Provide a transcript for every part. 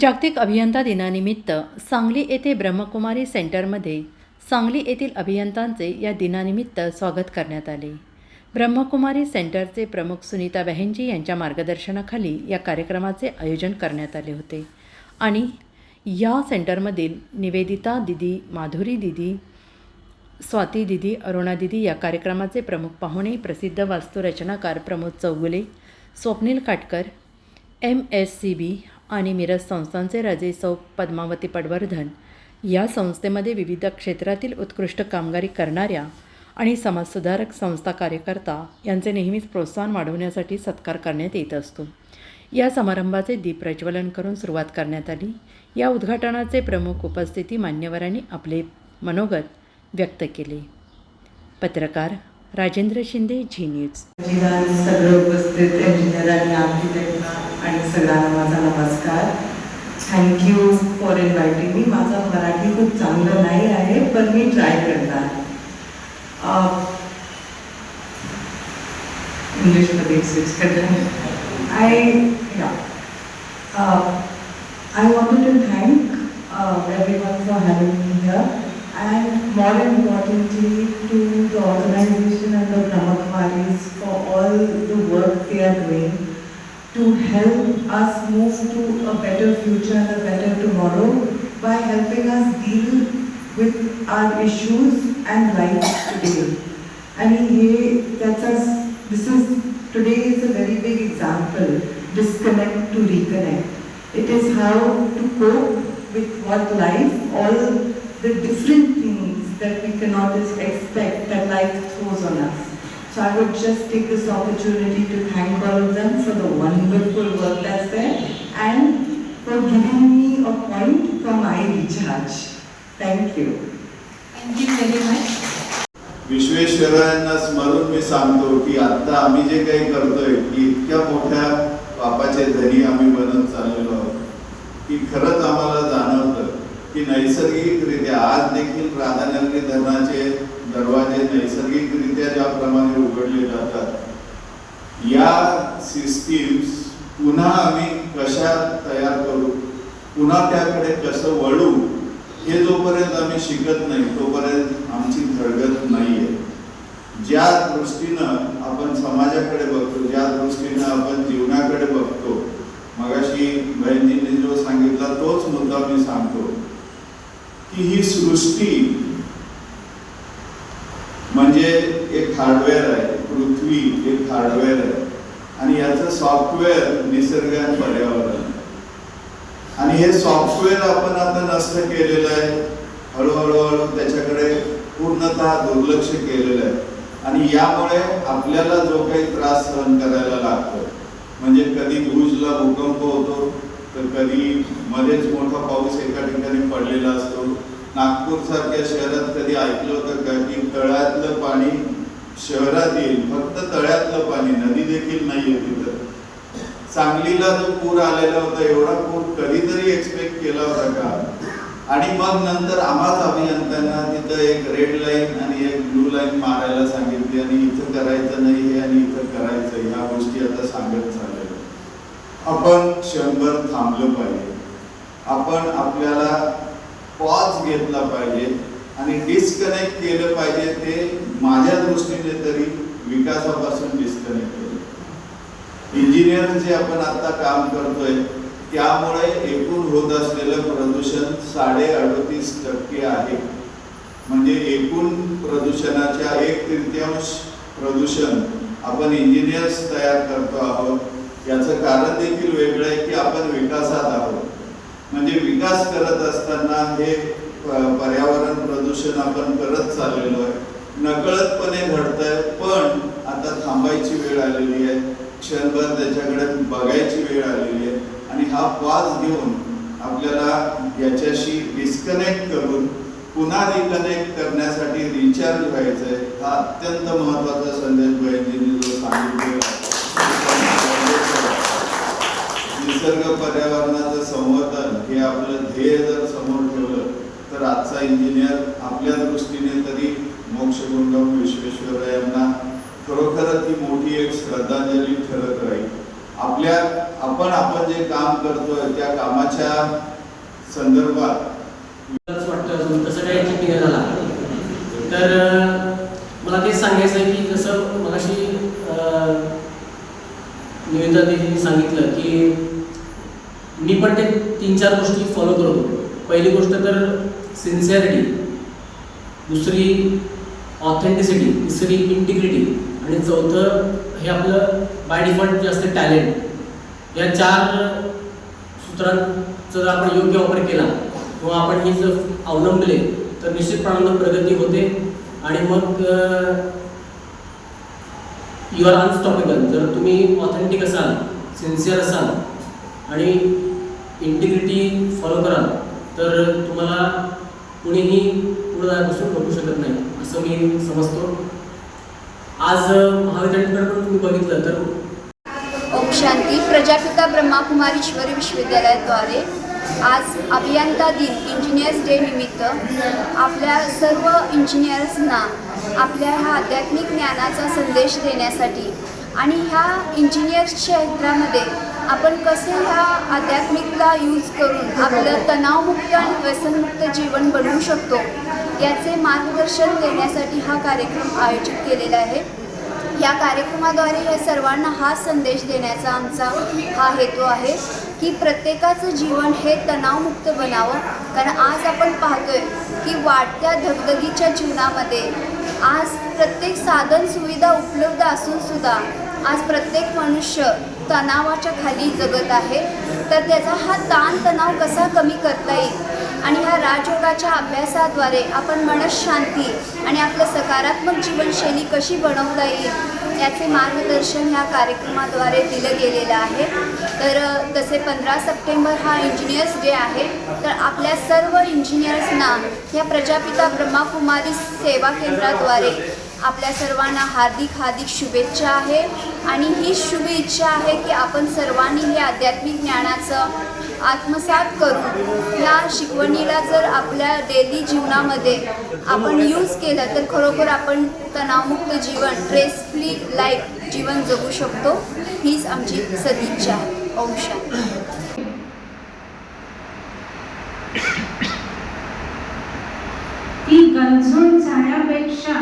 जागतिक अभियंता दिनानिमित्त सांगली येथे ब्रह्मकुमारी सेंटरमध्ये सांगली येथील अभियंतांचे या दिनानिमित्त स्वागत करण्यात आले. ब्रह्मकुमारी सेंटरचे प्रमुख सुनीता बहेंजी यांच्या मार्गदर्शनाखाली या कार्यक्रमाचे आयोजन करण्यात आले होते. आणि या सेंटरमधील निवेदिता दिदी माधुरी दिदी स्वाती दिदी अरुणा दिदी या कार्यक्रमाचे प्रमुख पाहुणे प्रसिद्ध वास्तुरचनाकार Pramod Chougule Swapnil Katkar M S C B आणि मिरज संस्थांचे राजे सौ पद्मावती पडवर्धन या संस्थेमध्ये विविध क्षेत्रातील उत्कृष्ट कामगारी करणाऱ्या आणि समाजसुधारक संस्था कार्यकर्ता यांचे नेहमीच प्रोत्साहन वाढवण्यासाठी सत्कार करण्यात येत असतो. या समारंभाचे दीप प्रज्वलन करून सुरुवात करण्यात आली. या उद्घाटनाचे प्रमुख उपस्थिती मान्यवरांनी आपले मनोगत व्यक्त केले. पत्रकार राजेंद्र शिंदे झी न्यूज. आणि सगळ्यांना माझा नमस्कार. थँक्यू फॉर इन्व्हायटिंग मी माझा मराठी खूप चांगलं नाही आहे पण मी ट्राय करणार. इंग्लिशमध्ये स्विच करणार. आय या I want to thank everyone for having me here and more importantly to the organization and the Brahmakumaris for all the work they are doing. To help us move to a better future and a better tomorrow by helping us deal with our issues and life today. And he, that's us, this is, today is a very big example, disconnect to reconnect. It is how to cope with what life, all the different things that we cannot expect that life throws on us. So I would just take this opportunity to thank all of them for the wonderful work that's there and for giving me a point for my recharge. Thank you. Thank you very much. विश्वेश्वरायांना स्मरून मी सांगतो की आता आम्ही जे काही करतोय की इतक्या मोठ्या बापाचे धनी आम्ही बनत चाललेलो आहोत की खरंच आम्हाला जाणवतं की नैसर्गिकरित्या आज देखील राधानगरी धरणाचे दरवाजे सध्या ज्याप्रमाणे उघडले जातात या सिस्टीम्स पुन्हा आम्ही कशा तयार करू? पुन्हा त्याकडे कसं वळू? हे जोपर्यंत आम्ही शिकत नाही तोपर्यंत आमची धडगत नाहीये. ज्या दृष्टीनं आपण समाजाकडे बघतो ज्या दृष्टीनं आपण जीवनाकडे बघतो मगाशी बहिणींनी जो सांगितला तोच मुद्दा मी सांगतो की ही सृष्टी म्हणजे एक हार्डवेअर आहे पृथ्वी एक हार्डवेअर आहे. आणि याचं सॉफ्टवेअर निसर्ग आणि पर्यावरण आणि हे सॉफ्टवेअर आपण आता नष्ट केलेलं आहे. हळूहळू हळू त्याच्याकडे पूर्णतः दुर्लक्ष केलेलं आहे. आणि यामुळे आपल्याला जो काही त्रास सहन करायला लागतो म्हणजे कधी भुजला भूकंप होतो तर कधी मध्येच मोठा पाऊस एका ठिकाणी पडलेला असतो. नागपूर सारख्या शहरात कधी ऐकलं होतं का की तळ्यातलं पाणी शहरात येईल फक्त तळ्यातलं पाणी नदी देखील नाहीये तिथं? सांगलीला जो पूर आलेला होता एवढा पूर कधीतरी एक्सपेक्ट केला होता का? आणि मग नंतर आम्हाच अभियंत्यांना तिथं एक रेड लाईन आणि एक ब्लू लाईन मारायला सांगितली आणि इथं करायचं नाही हे आणि इथं करायचं ह्या गोष्टी आता सांगत चाललेल्या आपण क्षणभर थांबलं पाहिजे. आपण आपल्याला पॉज घेतला पाहिजे आणि डिस्कनेक्ट केलं पाहिजे ते माझ्या दृष्टीने तरी विकासापासून डिस्कनेक्ट केलं. इंजिनियर जे आपण आता काम करतोय त्यामुळे एकूण होत असलेलं प्रदूषण साडे अडतीस टक्के आहे. म्हणजे एकूण प्रदूषणाच्या एक तृतीयांश प्रदूषण आपण इंजिनियर्स तयार करतो आहोत. याचं कारण देखील वेगळं आहे की आपण विकासात आहोत. म्हणजे विकास करत असताना हे पर्यावरण प्रदूषण आपण करत चाललेलो आहे. नकळतपणे घडतंय पण आता थांबायची वेळ आलेली आहे. क्षणभर त्याच्याकडे बघायची वेळ आलेली आहे. आणि हा पास घेऊन आपल्याला याच्याशी डिस्कनेक्ट करून पुन्हा रिकनेक्ट करण्यासाठी रिचार्ज व्हायचं आहे हा अत्यंत महत्त्वाचा संदेश भयजींनी जो सांगितलं निसर्ग पर्यावरणाचं संवर्धन हे आपलं ध्येय जर समोर ठेवलं तर आजचा इंजिनियर आपल्या दृष्टीने तरी मोक्षगुंडम विश्वेश्वरयांना खरोखरच ती मोठी एक श्रद्धांजली ठरत राहील. आपल्या आपण आपण जे काम करतोय त्या कामाच्या संदर्भात वाटतं अजून काय झाला तर मला तेच सांगायचं आहे की जसं मगाशी अं, सांगितलं की तीन चार गोष्टी फॉलो करतो पहिली गोष्ट तर सिन्सिअरिटी दुसरी ऑथेंटिसिटी तिसरी इंटिग्रिटी आणि चौथं हे आपलं बाय डिफॉल्ट जे असते टॅलेंट या चार सूत्रांचा जर आपण योग्य वापर केला किंवा आपण हे जर अवलंबले तर निश्चितपणानं प्रगती होते. आणि मग यू आर अनस्टॉपेबल जर तुम्ही ऑथेंटिक असाल सिन्सिअर असाल आणि इंटिग्रिटी फॉलो कराल तर तुम्हाला कुणीही पुढे जाण्यापासून रोखू शकत नाही असं मी समजतो. आज महाविद्यालयाकडे पण तुम्ही बघितलं तर ओम शांती. प्रजापिता ब्रह्माकुमारीश्वरी विश्वविद्यालयाद्वारे आज अभियंता दिन इंजिनियर्स डे निमित्त आपल्या सर्व इंजिनियर्सना आपल्या ह्या आध्यात्मिक ज्ञानाचा संदेश देण्यासाठी आणि ह्या इंजिनियर्स क्षेत्रामध्ये आपण कसं ह्या आध्यात्मिकता यूज करून आपलं तणावमुक्त आणि व्यसनमुक्त जीवन बनवू शकतो याचे मार्गदर्शन देण्यासाठी हा कार्यक्रम आयोजित केलेला आहे. या कार्यक्रमाद्वारे या सर्वांना हा संदेश देण्याचा आमचा हा हेतू आहे की प्रत्येकाचं जीवन हे तणावमुक्त बनावं. कारण आज आपण पाहतोय की वाढत्या धगधगीच्या जीवनामध्ये आज प्रत्येक साधन सुविधा उपलब्ध असून सुद्धा आज प्रत्येक मनुष्य तणावाच्या खाली जगत आहे. तर त्याचा हा ताण तणाव कसा कमी करता येईल? आणि ह्या राजयोगाच्या अभ्यासाद्वारे आपण मनशांती आणि आपलं सकारात्मक जीवनशैली कशी बनवता येईल याचे मार्गदर्शन ह्या कार्यक्रमाद्वारे दिलं गेलेलं आहे. तर तसे पंधरा सप्टेंबर हा इंजिनियर्स डे आहे तर आपल्या सर्व इंजिनियर्सना ह्या प्रजापिता ब्रह्माकुमारी सेवा केंद्राद्वारे आपल्या सर्वांना हार्दिक हार्दिक शुभेच्छा आहे. आणि ही शुभ इच्छा आहे की आपण सर्वांनी हे आध्यात्मिक ज्ञानाचं आत्मसात करून ह्या शिकवणीला जर आपल्या डेली जीवनामध्ये आपण यूज केलं तर खरोखर आपण तणावमुक्त जीवन स्ट्रेस लाईफ जीवन जगू शकतो. हीच आमची सदिच्छा आहे. ओम ती गंजून जाण्यापेक्षा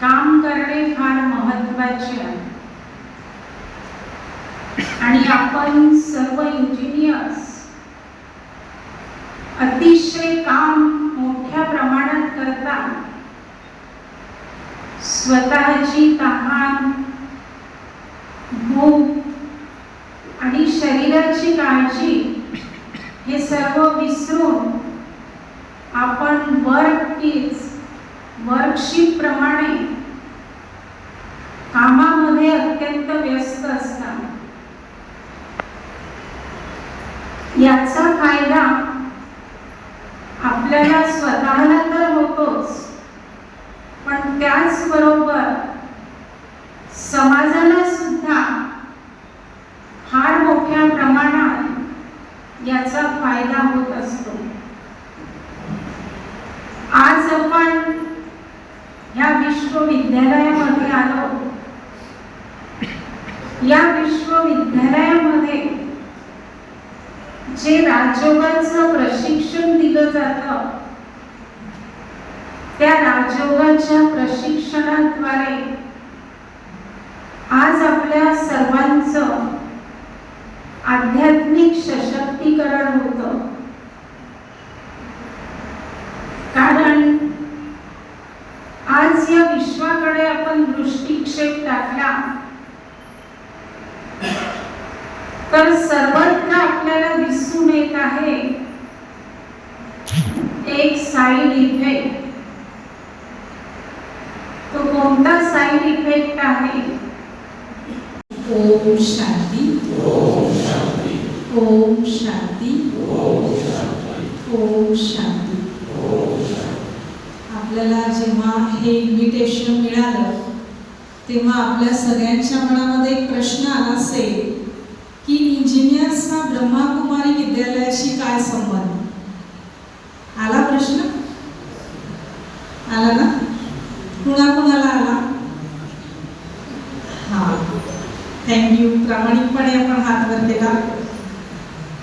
काम करणे आनंदबाईची आहे आणि आपण सर्व इंजिनियर्स अतिशय काम मोठ्या प्रमाणात करता स्वतःची तहान भूक आणि शरीराची काळजी हे सर्व विसरून आपण वर्क इज वर्कशीप प्रमाणे कामामध्ये अत्यंत व्यस्त असतात. याचा फायदा आपल्याला स्वतःला तर होतोच पण त्याचबरोबर समाजाला सुद्धा फार मोठ्या प्रमाणात याचा फायदा होत असतो. आज आपण या विश्वविद्यालयामध्ये आलो. या विश्वविद्यालयामध्ये जे राजयोगाचं प्रशिक्षण दिलं जातं त्या राजयोगाच्या प्रशिक्षणाद्वारे आज आपल्या सर्वांचं आध्यात्मिक सशक्तीकरण होतं. कारण आज या विश्वाकडे आपण दृष्टिक्षेप टाकला. तर सर्वत्र आपल्याला दिसून येत आहे. एक साईड इफेक्ट तो कोणता साईड इफेक्ट आहे? ओम शांती. ओम शांती. ओम शांती. आपल्याला जेव्हा हे इन्व्हिटेशन मिळालं तेव्हा आपल्या सगळ्यांच्या मनामध्ये एक प्रश्न आला असेल इंजिनियर्सना ब्रह्माकुमारी विद्यालयाशी काय संबंध? आला प्रश्न? आला ना? कुणाकुणाला आला? हा. थँक्यू प्रामाणिकपणे आपण हात वर केला.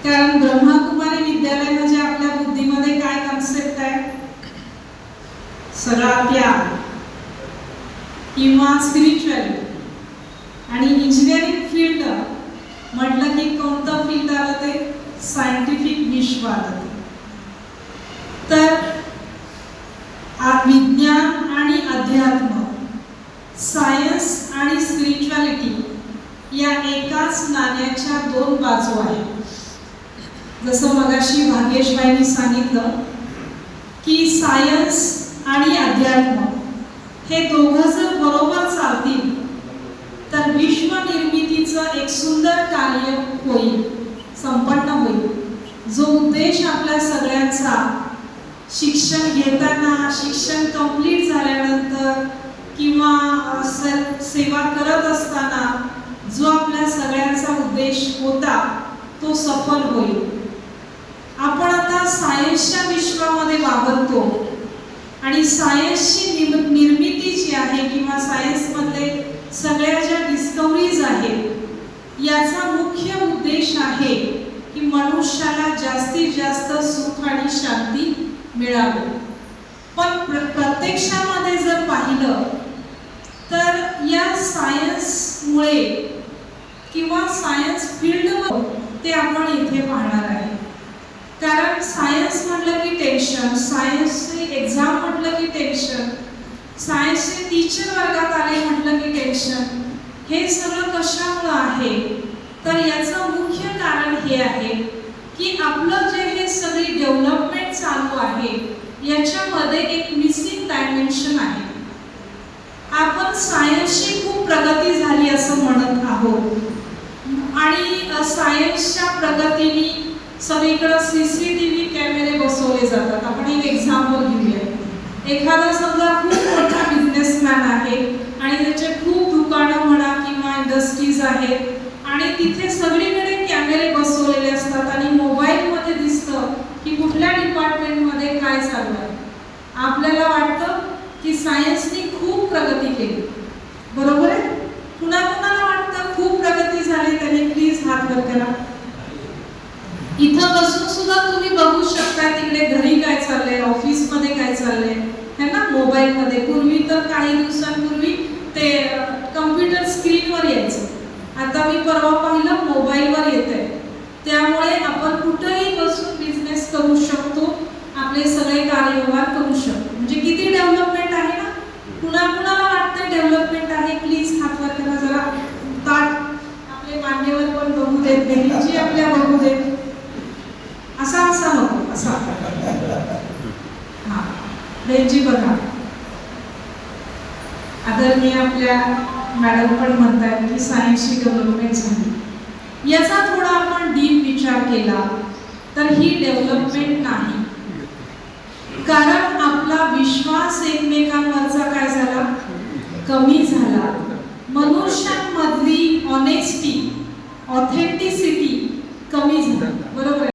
कारण ब्रह्माकुमारी विद्यालय म्हणजे आपल्या बुद्धीमध्ये काय कन्सेप्ट आहे? सगळा त्याग किंवा स्पिरिच्युअल आणि इंजिनिअरिंग फील्ड म्हटलं की कोणतं फील्ड आलं ते सायंटिफिक विश्व आलं तर विज्ञान आणि अध्यात्म सायन्स आणि स्पिरिच्युअलिटी या एकाच नाण्याच्या दोन बाजू आहेत. जसं मगाशी भाग्येशबाईंनी सांगितलं की सायन्स आणि अध्यात्म हे दोघं जर बरोबर चालतील तर विश्वनिर्मितीचं एक सुंदर कार्य होईल. संपन्न होईल. जो उद्देश आपल्या सगळ्यांचा शिक्षण घेताना शिक्षण कंप्लीट झाल्यानंतर किंवा सेवा करत असताना जो आपल्या सगळ्यांचा उद्देश होता तो सफल होईल. आपण आता सायन्सच्या विश्वामध्ये वावरतो. आणि सायन्सची निर् निर्मिती जी आहे किंवा सायन्समधले सगळ्या ज्या डिस्कवरीज आहेत याचा मुख्य उद्देश आहे की मनुष्याला जास्तीत जास्त सुख आणि शांती मिळावी. पण प्र प्रत्यक्षामध्ये जर पाहिलं तर या सायन्समुळे किंवा सायन्स फील्डमध्ये ते आपण इथे पाहणार आहे. कारण सायन्स म्हटलं की टेन्शन सायन्सचे एक्झाम म्हटलं की टेन्शन सायन्सचे टीचर वर्गात आले म्हटलं की टेन्शन हे सगळं कशामुळं आहे? तर याचं मुख्य कारण हे आहे की आपलं जे हे सगळी डेव्हलपमेंट चालू आहे याच्यामध्ये एक मिसिंग डायमेन्शन आहे. आपण सायन्सची खूप प्रगती झाली असं म्हणत आहोत. आणि सायन्सच्या प्रगतीने सगळीकडे सी सी टी व्ही कॅमेरे बसवले जातात. आपण एक एक्झाम्पल घेऊया. एखादा समजा खूप मोठा बिझनेसमॅन आहे आणि त्याचे खूप आहेत. आणि तिथे सगळीकडे कॅमेरे बसवलेले असतात आणि मोबाईलमध्ये दिसतं की कुठल्या डिपार्टमेंटमध्ये काय चालू आहे. आपल्याला वाटतं की सायन्सनी खूप प्रगती केली. बरोबर आहे? पुन्हा कुणाला वाटतं खूप प्रगती झाली त्याने प्लीज हात वर करा. इथं बसून सुद्धा तुम्ही बघू शकता तिकडे घरी काय चाललंय ऑफिसमध्ये काय चाललंय. है ना मोबाईलमध्ये. पूर्वी तर काही दिवसांपूर्वी ते कम्प्युटर स्क्रीनवर यायचं आता मी परवा पाहिलं? मोबाईलवर येत आहे त्यामुळे आपण कुठंही बसून बिझनेस करू शकतो. आपले सगळे कार्यव्यवहार करू शकतो. म्हणजे किती डेव्हलपमेंट आहे ना? कुणा कुणाला वाटतं डेव्हलपमेंट आहे? प्लीज हातवर करा जरा. ताट आपले मान्यवर पण बघू देत बहिणीची आपल्या बघू देत. असा असा नको असा. हा. बघा. आदरणीय आपल्या मॅडम पण म्हणतात की सायन्सची डेव्हलपमेंट झाली. याचा थोडा आपण डीप विचार केला तर ही डेव्हलपमेंट नाही. कारण आपला विश्वास एकमेकांवरचा काय झाला? कमी झाला. मनुष्यांमधली ऑनेस्टी ऑथेंटिसिटी कमी झाली. बरोबर